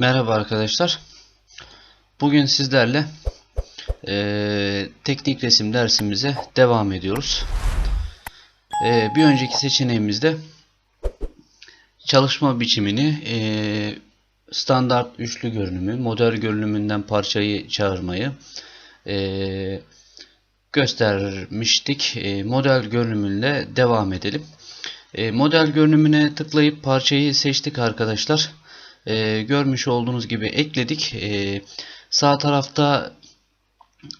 Merhaba arkadaşlar. Bugün sizlerle eee, teknik resim dersimize devam ediyoruz. Eee, bir önceki seçeneğimizde çalışma biçimini eee, standart üçlü görünümü, model görünümünden parçayı çağırmayı eee, göstermiştik. Eee, model görünümüyle devam edelim. Eee, model görünümüne tıklayıp parçayı seçtik arkadaşlar. Ee, görmüş olduğunuz gibi ekledik. Ee, sağ tarafta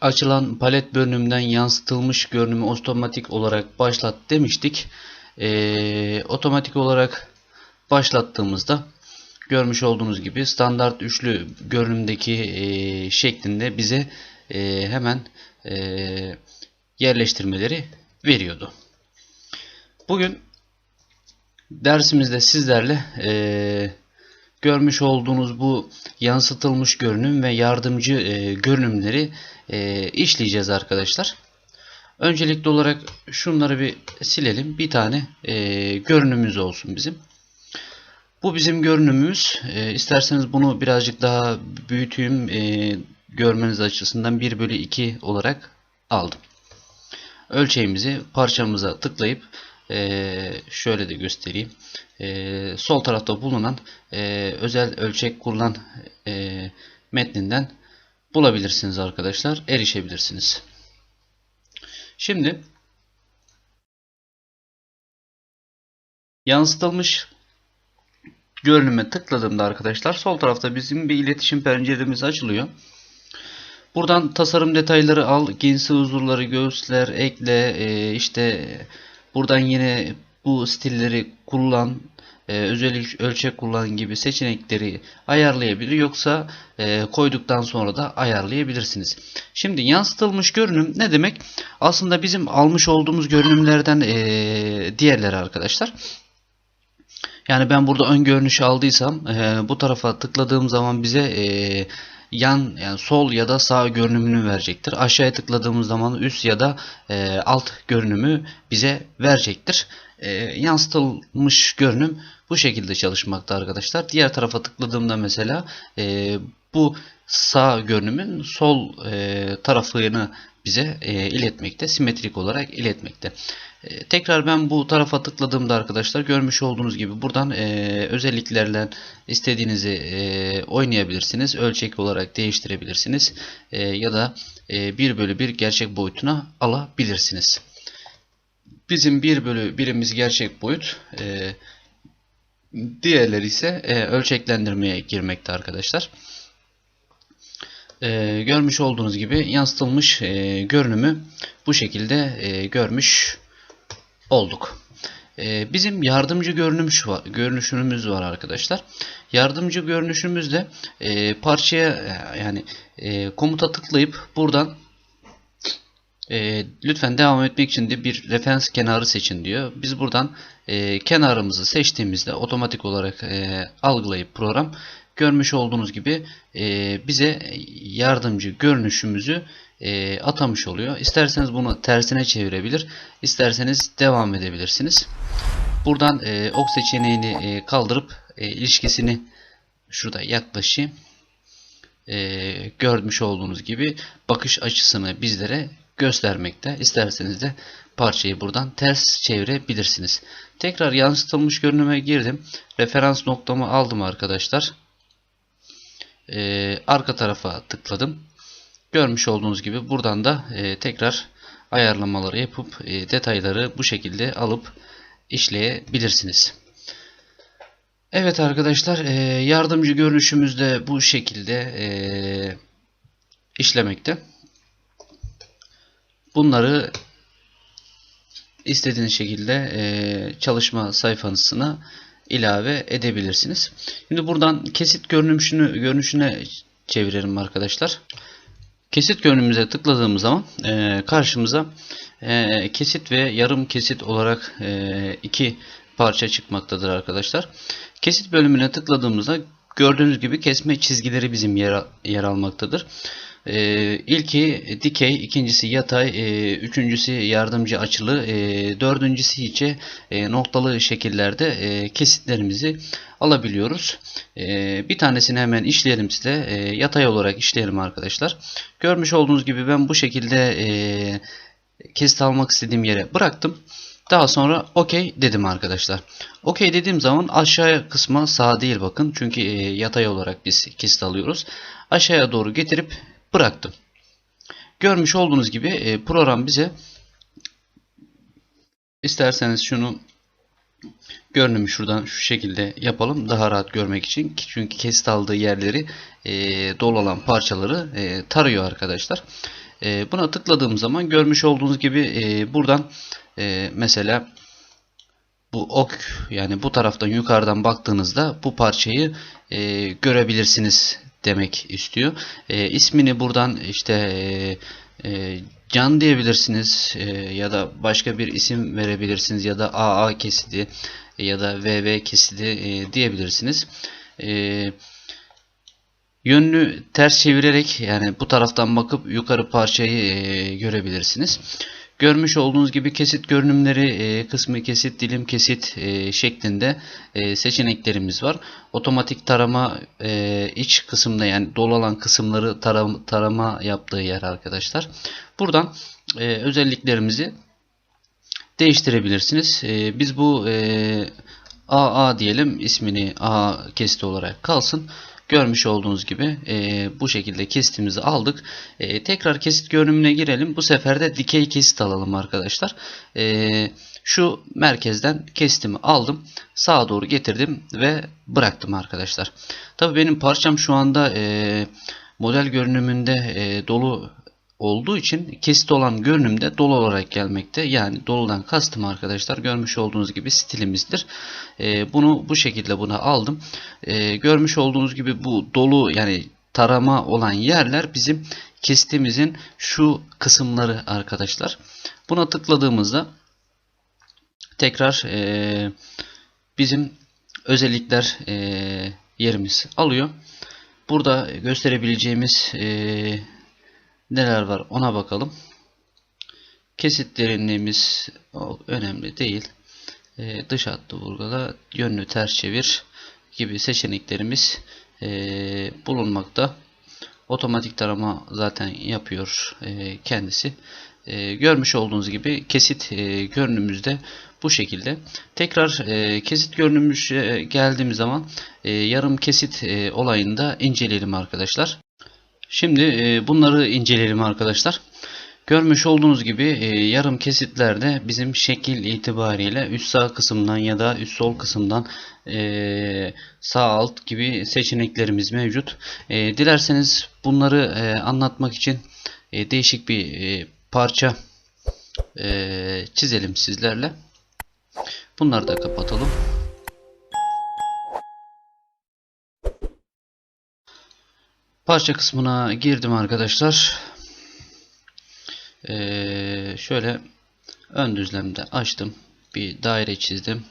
açılan palet bölümünden yansıtılmış görünümü otomatik olarak başlat demiştik. Ee, otomatik olarak başlattığımızda görmüş olduğunuz gibi standart üçlü görünümdeki e, şeklinde bize e, hemen e, yerleştirmeleri veriyordu. Bugün dersimizde sizlerle eee görmüş olduğunuz bu yansıtılmış görünüm ve yardımcı e, görünümleri e, işleyeceğiz arkadaşlar. Öncelikli olarak şunları bir silelim. Bir tane e, görünümümüz olsun bizim. Bu bizim görünümümüz. E, isterseniz bunu birazcık daha büyüteyim e, görmeniz açısından 1 bölü 2 olarak aldım. Ölçeğimizi parçamıza tıklayıp e, şöyle de göstereyim. E, sol tarafta bulunan e, özel ölçek kurulan e, metninden bulabilirsiniz arkadaşlar. Erişebilirsiniz. Şimdi yansıtılmış görünüme tıkladığımda arkadaşlar sol tarafta bizim bir iletişim penceremiz açılıyor. Buradan tasarım detayları al, ginsi huzurları göğüsler, ekle, e, işte buradan yine bu stilleri kullan, e, özel ölçek kullan gibi seçenekleri ayarlayabilir. Yoksa e, koyduktan sonra da ayarlayabilirsiniz. Şimdi yansıtılmış görünüm ne demek? Aslında bizim almış olduğumuz görünümlerden e, diğerleri arkadaşlar. Yani ben burada ön görünüş aldıysam e, bu tarafa tıkladığım zaman bize e, yan yani sol ya da sağ görünümünü verecektir. Aşağıya tıkladığımız zaman üst ya da e, alt görünümü bize verecektir. E, yansıtılmış görünüm bu şekilde çalışmakta arkadaşlar. Diğer tarafa tıkladığımda mesela e, bu sağ görünümün sol e, tarafını bize e, iletmekte. Simetrik olarak iletmekte. E, tekrar ben bu tarafa tıkladığımda arkadaşlar görmüş olduğunuz gibi buradan e, özelliklerle istediğinizi e, oynayabilirsiniz. Ölçek olarak değiştirebilirsiniz. E, ya da e, 1 bölü 1 gerçek boyutuna alabilirsiniz. Bizim 1 bölü 1'imiz gerçek boyut. E, diğerleri ise e, ölçeklendirmeye girmekte arkadaşlar. E, görmüş olduğunuz gibi yansıtılmış e, görünümü bu şekilde e, görmüş olduk. E, bizim yardımcı görünümüz var, görünüşümüz var arkadaşlar. Yardımcı görünüşümüzde e, parçaya yani e, komuta tıklayıp buradan e, lütfen devam etmek için de bir referans kenarı seçin diyor. Biz buradan e, kenarımızı seçtiğimizde otomatik olarak e, algılayıp program görmüş olduğunuz gibi e, bize yardımcı görünüşümüzü e, atamış oluyor. İsterseniz bunu tersine çevirebilir. isterseniz devam edebilirsiniz. Buradan e, ok seçeneğini e, kaldırıp e, ilişkisini şurada yaklaşayım. E, görmüş olduğunuz gibi bakış açısını bizlere göstermekte. İsterseniz de parçayı buradan ters çevirebilirsiniz. Tekrar yansıtılmış görünüme girdim. Referans noktamı aldım arkadaşlar. Ee, arka tarafa tıkladım. Görmüş olduğunuz gibi buradan da e, tekrar ayarlamaları yapıp e, detayları bu şekilde alıp işleyebilirsiniz. Evet arkadaşlar e, yardımcı görünüşümüz de bu şekilde e, işlemekte. Bunları istediğiniz şekilde e, çalışma sayfasına ilave edebilirsiniz. Şimdi buradan kesit görünüşünü görünüşüne çevirelim arkadaşlar. Kesit görünümüze tıkladığımız zaman e, karşımıza e, kesit ve yarım kesit olarak e, iki parça çıkmaktadır arkadaşlar. Kesit bölümüne tıkladığımızda gördüğünüz gibi kesme çizgileri bizim yer, yer almaktadır. E, ilki dikey, ikincisi yatay, e, üçüncüsü yardımcı açılı, e, dördüncüsü içe e, noktalı şekillerde e, kesitlerimizi alabiliyoruz. E, bir tanesini hemen işleyelim size. E, yatay olarak işleyelim arkadaşlar. Görmüş olduğunuz gibi ben bu şekilde e, kesit almak istediğim yere bıraktım. Daha sonra OK dedim arkadaşlar. OK dediğim zaman aşağıya kısma sağ değil bakın. Çünkü e, yatay olarak biz kesit alıyoruz. Aşağıya doğru getirip bıraktım. Görmüş olduğunuz gibi e, program bize isterseniz şunu görünümü şuradan şu şekilde yapalım. Daha rahat görmek için. Çünkü kesit aldığı yerleri e, dolu olan parçaları e, tarıyor arkadaşlar. E, buna tıkladığım zaman görmüş olduğunuz gibi buradan mesela bu ok yani bu taraftan yukarıdan baktığınızda bu parçayı e, görebilirsiniz demek istiyor. E, ismini buradan işte e, e, can diyebilirsiniz e, ya da başka bir isim verebilirsiniz ya da AA kesidi ya da VV kesidi e, diyebilirsiniz. E, yönünü ters çevirerek yani bu taraftan bakıp yukarı parçayı e, görebilirsiniz. Görmüş olduğunuz gibi kesit görünümleri e, kısmı kesit, dilim kesit e, şeklinde e, seçeneklerimiz var. Otomatik tarama iç kısımda yani dolu olan kısımları taram, tarama yaptığı yer arkadaşlar. Buradan özelliklerimizi değiştirebilirsiniz. Biz bu AA diyelim ismini A kesit olarak kalsın. Görmüş olduğunuz gibi e, bu şekilde kesitimizi aldık. E, tekrar kesit görünümüne girelim. Bu sefer de dikey kesit alalım arkadaşlar. E, şu merkezden kesitimi aldım. Sağa doğru getirdim ve bıraktım arkadaşlar. Tabii benim parçam şu anda e, model görünümünde e, dolu olduğu için kesit olan görünümde dolu olarak gelmekte. Yani doludan kastım arkadaşlar görmüş olduğunuz gibi stilimizdir. E, bunu bu şekilde buna aldım. E, görmüş olduğunuz gibi bu dolu yani tarama olan yerler bizim kesitimizin şu kısımları arkadaşlar. Buna tıkladığımızda tekrar e, bizim özellikler e, yerimiz alıyor. Burada gösterebileceğimiz e, neler var ona bakalım. Kesit derinliğimiz önemli değil. Ee, dış hattı vurgula, yönünü ters çevir gibi seçeneklerimiz e, bulunmakta. Otomatik tarama zaten yapıyor e, kendisi. E, görmüş olduğunuz gibi kesit e, görünümüzde bu şekilde. Tekrar e, kesit görünümüz e, geldiğimiz zaman e, yarım kesit e, olayını da inceleyelim arkadaşlar. Şimdi e, bunları inceleyelim arkadaşlar. Görmüş olduğunuz gibi e, yarım kesitlerde bizim şekil itibariyle üst sağ kısımdan ya da üst sol kısımdan e, sağ alt gibi seçeneklerimiz mevcut. Dilerseniz bunları anlatmak için değişik bir parça çizelim sizlerle. Bunları da kapatalım. Parça kısmına girdim arkadaşlar. Ee, şöyle ön düzlemde açtım. Bir daire çizdim.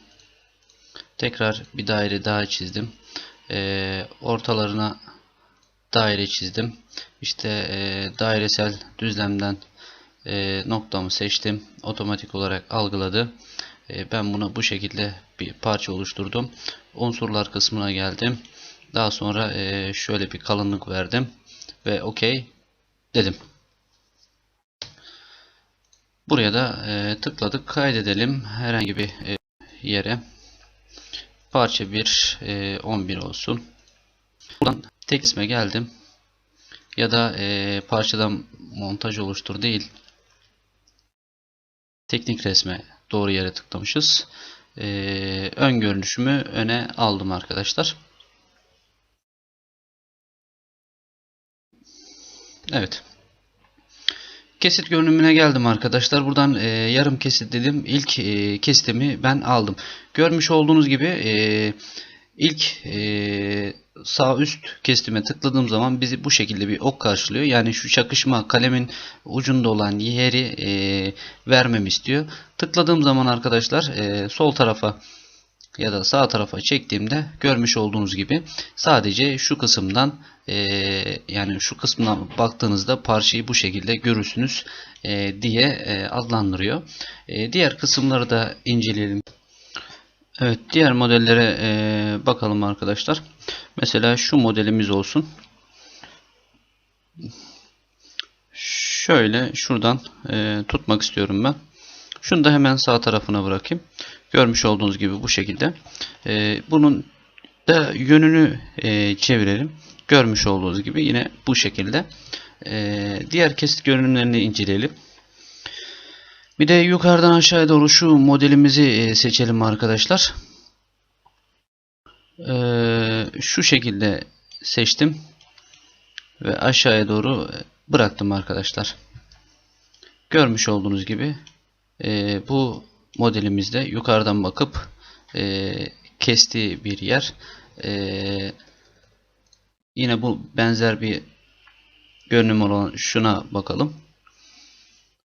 Tekrar bir daire daha çizdim. Ee, ortalarına daire çizdim. İşte e, dairesel düzlemden e, noktamı seçtim. Otomatik olarak algıladı. E, ben buna bu şekilde bir parça oluşturdum. Unsurlar kısmına geldim. Daha sonra e, şöyle bir kalınlık verdim ve OK dedim. Buraya da e, tıkladık. Kaydedelim herhangi bir e, yere. Parça 1 e, 11 olsun. Buradan tek isme geldim. Ya da e, parçadan montaj oluştur değil. Teknik resme doğru yere tıklamışız. E, ön görünüşümü öne aldım arkadaşlar. Evet. Kesit görünümüne geldim arkadaşlar. Buradan e, yarım kesit dedim. İlk e, kesitimi ben aldım. Görmüş olduğunuz gibi e, ilk e, sağ üst kesitime tıkladığım zaman bizi bu şekilde bir ok karşılıyor. Yani şu çakışma kalemin ucunda olan yeri e, vermem istiyor. Tıkladığım zaman arkadaşlar e, sol tarafa ya da sağ tarafa çektiğimde görmüş olduğunuz gibi sadece şu kısımdan eee, yani şu kısmına baktığınızda parçayı bu şekilde görürsünüz eee, diye eee, adlandırıyor. Eee, diğer kısımları da inceleyelim. Evet diğer modellere eee, bakalım arkadaşlar. Mesela şu modelimiz olsun. Şöyle şuradan eee, tutmak istiyorum ben. Şunu da hemen sağ tarafına bırakayım. Görmüş olduğunuz gibi bu şekilde. Eee, bunun da yönünü eee, çevirelim. Görmüş olduğunuz gibi yine bu şekilde. Eee, diğer kesit görünümlerini inceleyelim. Bir de yukarıdan aşağıya doğru şu modelimizi eee, seçelim arkadaşlar. Eee, şu şekilde seçtim ve aşağıya doğru bıraktım arkadaşlar. Görmüş olduğunuz gibi eee, bu modelimizde yukarıdan bakıp eee, kestiği bir yer. Eee, yine bu benzer bir görünüm olan şuna bakalım.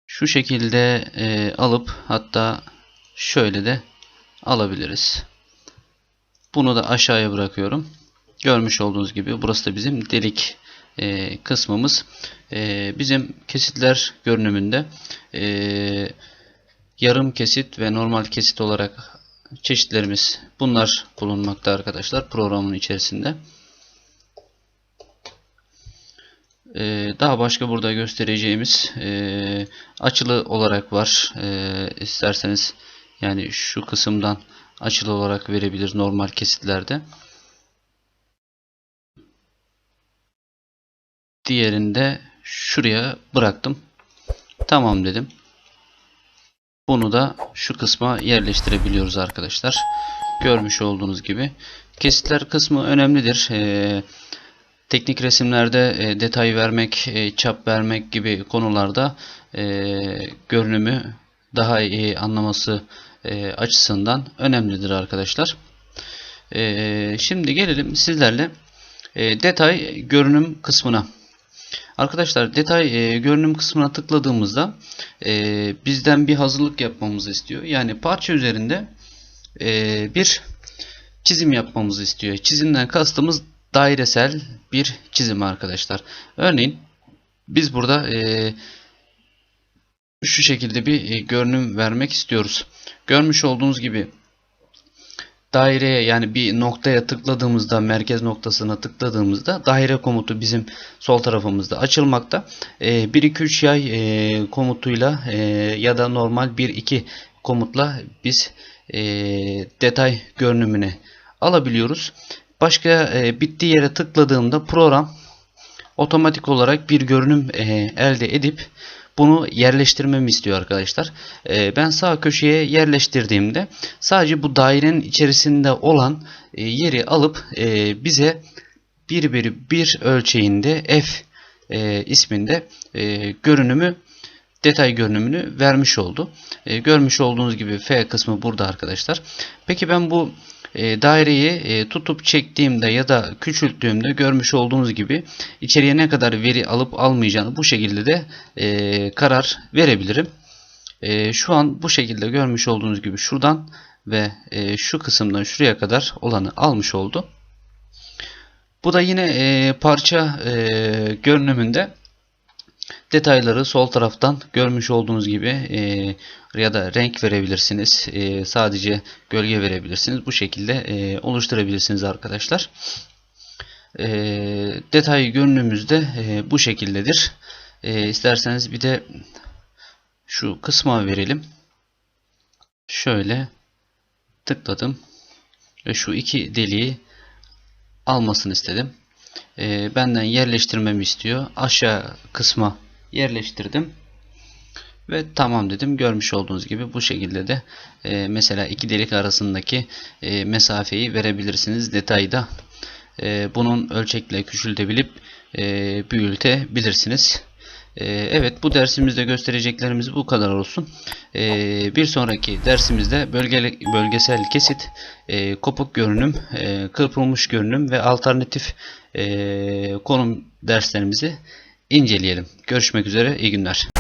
Şu şekilde eee, alıp hatta şöyle de alabiliriz. Bunu da aşağıya bırakıyorum. Görmüş olduğunuz gibi burası da bizim delik e, kısmımız. E, bizim kesitler görünümünde e, yarım kesit ve normal kesit olarak çeşitlerimiz bunlar bulunmakta arkadaşlar programın içerisinde. E, daha başka burada göstereceğimiz e, açılı olarak var. E, isterseniz yani şu kısımdan açılı olarak verebilir normal kesitlerde. Diğerinde şuraya bıraktım. Tamam dedim. Bunu da şu kısma yerleştirebiliyoruz arkadaşlar. Görmüş olduğunuz gibi. Kesitler kısmı önemlidir. Ee, teknik resimlerde e, detay vermek, e, çap vermek gibi konularda e, görünümü daha iyi anlaması e, açısından önemlidir arkadaşlar. E, şimdi gelelim sizlerle e, detay görünüm kısmına. Arkadaşlar detay e, görünüm kısmına tıkladığımızda e, bizden bir hazırlık yapmamızı istiyor. Yani parça üzerinde e, bir çizim yapmamızı istiyor. Çizimden kastımız dairesel bir çizim arkadaşlar. Örneğin biz burada e, şu şekilde bir e, görünüm vermek istiyoruz. Görmüş olduğunuz gibi daireye yani bir noktaya tıkladığımızda merkez noktasına tıkladığımızda daire komutu bizim sol tarafımızda açılmakta. E, 1 2 3 yay e, komutuyla e, ya da normal 1 2 komutla biz e, detay görünümünü alabiliyoruz. Başka e, bittiği yere tıkladığımda program otomatik olarak bir görünüm e, elde edip bunu yerleştirmemi istiyor arkadaşlar. E, ben sağ köşeye yerleştirdiğimde sadece bu dairenin içerisinde olan e, yeri alıp e, bize bir bir bir ölçeğinde f e, isminde görünümü detay görünümünü vermiş oldu. E, görmüş olduğunuz gibi F kısmı burada arkadaşlar. Peki ben bu e, daireyi e, tutup çektiğimde ya da küçülttüğümde görmüş olduğunuz gibi içeriye ne kadar veri alıp almayacağını bu şekilde de e, karar verebilirim. E, şu an bu şekilde görmüş olduğunuz gibi şuradan ve e, şu kısımdan şuraya kadar olanı almış oldu. Bu da yine e, parça e, görünümünde detayları sol taraftan görmüş olduğunuz gibi e, ya da renk verebilirsiniz. E, sadece gölge verebilirsiniz. Bu şekilde e, oluşturabilirsiniz arkadaşlar. E, detay görünümümüz de e, bu şekildedir. E, isterseniz bir de şu kısma verelim. Şöyle tıkladım ve şu iki deliği almasını istedim. E, benden yerleştirmemi istiyor. Aşağı kısma yerleştirdim. Ve tamam dedim. Görmüş olduğunuz gibi bu şekilde de e, mesela iki delik arasındaki e, mesafeyi verebilirsiniz detayda. E, bunun ölçekle küçültebilip e, büyütebilirsiniz. E, evet bu dersimizde göstereceklerimiz bu kadar olsun. E, bir sonraki dersimizde bölgeli, bölgesel kesit, e, kopuk görünüm, e, kırpılmış görünüm ve alternatif e, konum derslerimizi inceleyelim. Görüşmek üzere, iyi günler.